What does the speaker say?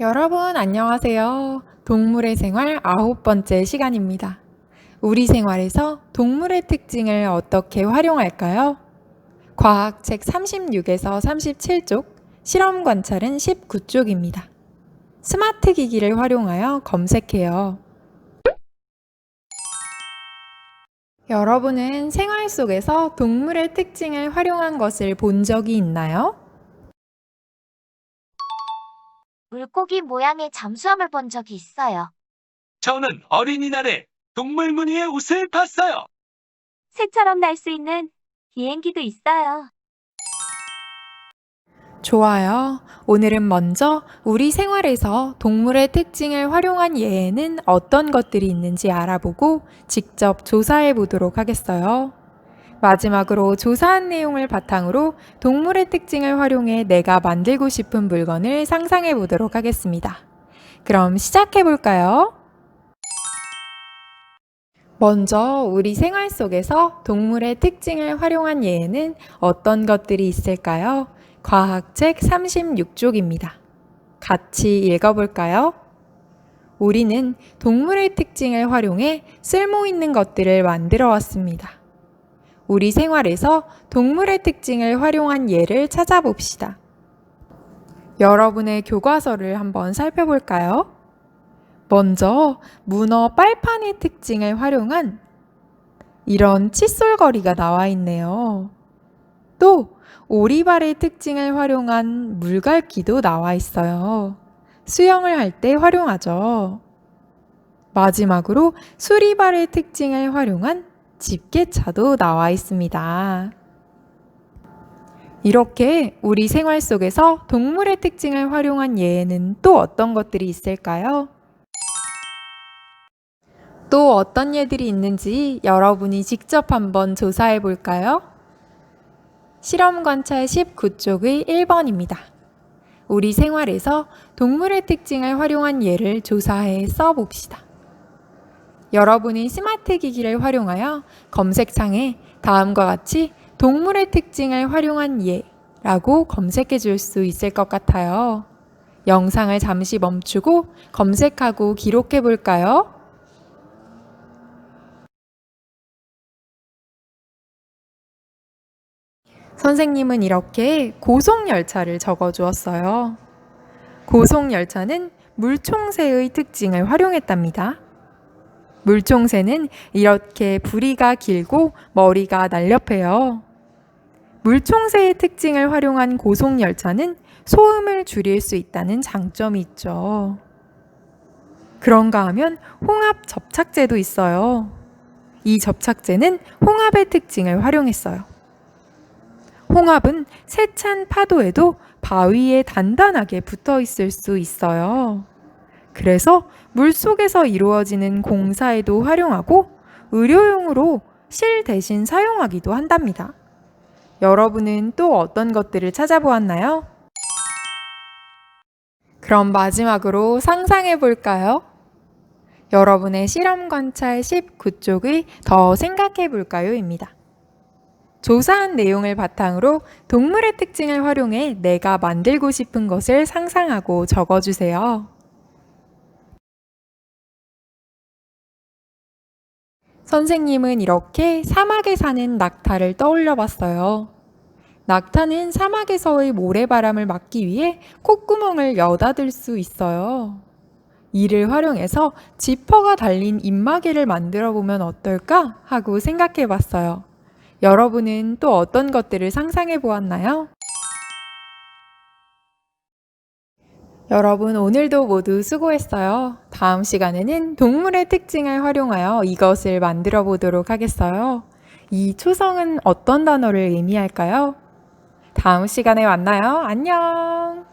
여러분 안녕하세요. 동물의 생활 아홉 번째 시간입니다. 우리 생활에서 동물의 특징을 어떻게 활용할까요? 과학책 36에서 37쪽, 실험 관찰은 19쪽입니다. 스마트 기기를 활용하여 검색해요. 여러분은 생활 속에서 동물의 특징을 활용한 것을 본 적이 있나요? 물고기 모양의 잠수함을 본 적이 있어요. 저는 어린이날에 동물 무늬의 옷을 봤어요. 새처럼 날 수 있는 비행기도 있어요. 좋아요. 오늘은 먼저 우리 생활에서 동물의 특징을 활용한 예에는 어떤 것들이 있는지 알아보고 직접 조사해 보도록 하겠어요. 마지막으로 조사한 내용을 바탕으로 동물의 특징을 활용해 내가 만들고 싶은 물건을 상상해 보도록 하겠습니다. 그럼 시작해 볼까요? 먼저 우리 생활 속에서 동물의 특징을 활용한 예에는 어떤 것들이 있을까요? 과학책 36쪽입니다. 같이 읽어볼까요? 우리는 동물의 특징을 활용해 쓸모 있는 것들을 만들어 왔습니다. 우리 생활에서 동물의 특징을 활용한 예를 찾아봅시다. 여러분의 교과서를 한번 살펴볼까요? 먼저 문어 빨판의 특징을 활용한 이런 칫솔거리가 나와 있네요. 또 오리발의 특징을 활용한 물갈퀴도 나와 있어요. 수영을 할 때 활용하죠. 마지막으로 수리발의 특징을 활용한 집게차도 나와 있습니다. 이렇게 우리 생활 속에서 동물의 특징을 활용한 예에는 또 어떤 것들이 있을까요? 또 어떤 예들이 있는지 여러분이 직접 한번 조사해 볼까요? 실험 관찰 19쪽의 1번입니다. 우리 생활에서 동물의 특징을 활용한 예를 조사해 써봅시다. 여러분이 스마트 기기를 활용하여 검색창에 다음과 같이 동물의 특징을 활용한 예라고 검색해 줄 수 있을 것 같아요. 영상을 잠시 멈추고 검색하고 기록해 볼까요? 선생님은 이렇게 고속열차를 적어 주었어요. 고속열차는 물총새의 특징을 활용했답니다. 물총새는 이렇게 부리가 길고 머리가 날렵해요. 물총새의 특징을 활용한 고속열차는 소음을 줄일 수 있다는 장점이 있죠. 그런가 하면 홍합 접착제도 있어요. 이 접착제는 홍합의 특징을 활용했어요. 홍합은 세찬 파도에도 바위에 단단하게 붙어 있을 수 있어요. 그래서 물 속에서 이루어지는 공사에도 활용하고 의료용으로 실 대신 사용하기도 한답니다. 여러분은 또 어떤 것들을 찾아보았나요? 그럼 마지막으로 상상해 볼까요? 여러분의 실험 관찰 19쪽의 더 생각해 볼까요?입니다. 조사한 내용을 바탕으로 동물의 특징을 활용해 내가 만들고 싶은 것을 상상하고 적어주세요. 선생님은 이렇게 사막에 사는 낙타를 떠올려 봤어요. 낙타는 사막에서의 모래바람을 막기 위해 콧구멍을 여닫을 수 있어요. 이를 활용해서 지퍼가 달린 입마개를 만들어 보면 어떨까 하고 생각해 봤어요. 여러분은 또 어떤 것들을 상상해 보았나요? 여러분, 오늘도 모두 수고했어요. 다음 시간에는 동물의 특징을 활용하여 이것을 만들어 보도록 하겠어요. 이 초성은 어떤 단어를 의미할까요? 다음 시간에 만나요. 안녕!